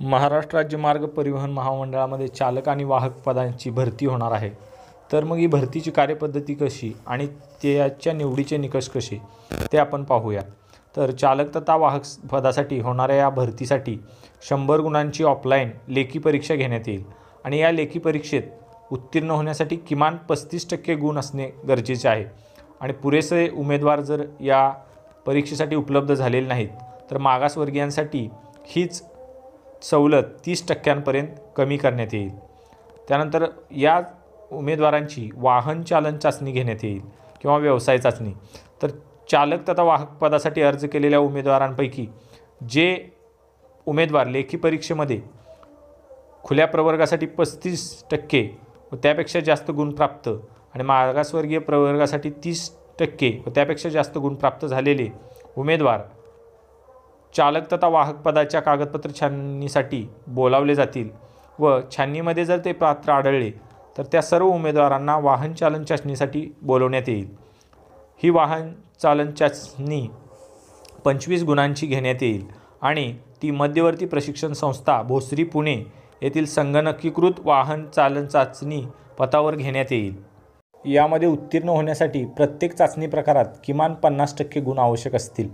महाराष्ट्र राज्य मार्ग परिवहन महामंडळामध्ये चालक आणि वाहक पदांची भरती होणार आहे. तर मग ही भरतीची कार्यपद्धती कशी आणि त्याच्या निवडीचे निकष कसे ते आपण पाहूया तर चालक तथा वाहक पदासाठी होणाऱ्या या भरतीसाठी शंभर गुणांची ऑफलाईन लेखी परीक्षा घेण्यात येईल आणि या लेखी परीक्षेत उत्तीर्ण होण्यासाठी किमान पस्तीस टक्के गुण असणे गरजेचे आहे. आणि पुरेसे उमेदवार जर या परीक्षेसाठी उपलब्ध झालेले नाहीत तर मागासवर्गीयांसाठी हीच सवलत तीस टक्क्यांपर्यंत कमी करण्यात येईल. त्यानंतर या उमेदवारांची वाहन चालन चाचणी घेण्यात येईल किंवा व्यवसाय चाचणी. तर चालक तथा वाहक पदासाठी अर्ज केलेल्या उमेदवारांपैकी जे उमेदवार लेखी परीक्षेमध्ये खुल्या प्रवर्गासाठी पस्तीस टक्के व त्यापेक्षा जास्त गुण प्राप्त आणि मागासवर्गीय प्रवर्गासाठी तीस टक्के व त्यापेक्षा जास्त गुण प्राप्त झालेले उमेदवार चालक तथा वाहक पदाच्या कागदपत्र छाननीसाठी बोलावले जातील व छाननीमध्ये जर ते पात्र आढळले तर त्या सर्व उमेदवारांना वाहन चालन चाचणीसाठी बोलवण्यात येईल. ही वाहन चालन चाचणी पंचवीस गुणांची घेण्यात येईल आणि ती मध्यवर्ती प्रशिक्षण संस्था भोसरी पुणे येथील संगणकीकृत वाहन चालन चाचणी पथावर घेण्यात येईल. यामध्ये उत्तीर्ण होण्यासाठी प्रत्येक चाचणी प्रकारात किमान पन्नास टक्के गुण आवश्यक असतील.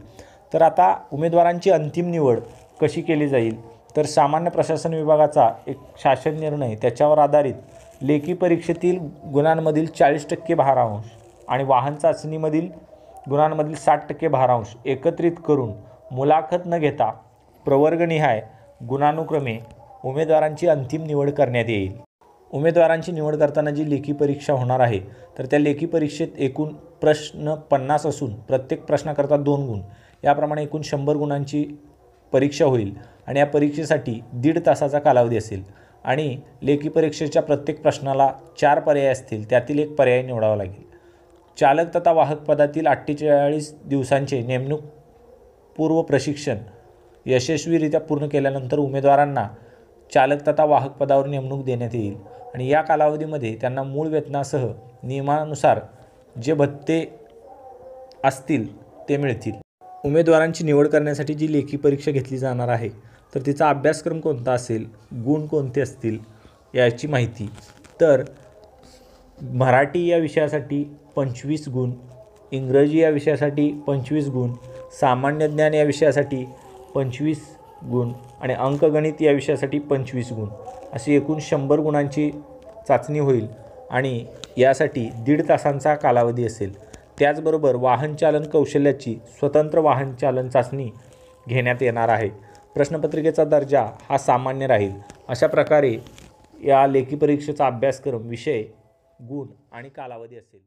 तर आता उमेदवारांची अंतिम निवड कशी केली जाईल? तर सामान्य प्रशासन विभागाचा एक शासन निर्णय त्याच्यावर आधारित लेखी परीक्षेतील गुणांमधील चाळीस टक्के भारांश आणि वाहन चाचणीमधील गुणांमधील साठ टक्के भारांश एकत्रित करून मुलाखत न घेता प्रवर्गनिहाय गुणानुक्रमे उमेदवारांची अंतिम निवड करण्यात येईल. उमेदवारांची निवड करताना जी लेखी परीक्षा होणार आहे तर त्या लेखी परीक्षेत एकूण प्रश्न पन्नास असून प्रत्येक प्रश्नाकरता दोन गुण. याप्रमाणे एकूण शंभर गुणांची परीक्षा होईल आणि या परीक्षेसाठी दीड तासाचा कालावधी असेल. आणि लेखी परीक्षेच्या प्रत्येक प्रश्नाला चार पर्याय असतील त्यातील एक पर्याय निवडावा लागेल. चालक तथा वाहक पदातील अठ्ठेचाळीस दिवसांचे नेमणूक पूर्व प्रशिक्षण यशस्वीरित्या पूर्ण केल्यानंतर उमेदवारांना चालक तथा वाहक पदावर नेमणूक देण्यात येईल. आणि या कालावधीमध्ये त्यांना मूळ वेतनासह नियमानुसार जे भत्ते असतील ते मिळतील. उमेदवारांची निवड करण्यासाठी जी लेखी परीक्षा घेतली जाणार आहे तर तिचा अभ्यासक्रम कोणता असेल गुण कोणते असतील याची माहिती. तर मराठी या विषयासाठी पंचवीस गुण इंग्रजी या विषयासाठी पंचवीस गुण सामान्य ज्ञान या विषयासाठी पंचवीस गुण आणि अंकगणित या विषयासाठी पंचवीस गुण. अशी एकूण शंभर गुणांची चाचणी होईल आणि यासाठी दीड तासांचा कालावधी असेल. त्याचबरोबर वाहनचालन कौशल्याची स्वतंत्र वाहनचालन चाचणी घेण्यात येणार आहे. प्रश्नपत्रिकेचा दर्जा हा सामान्य राहील. अशा प्रकारे या लेखी परीक्षेचा अभ्यासक्रम विषय गुण आणि कालावधी असेल.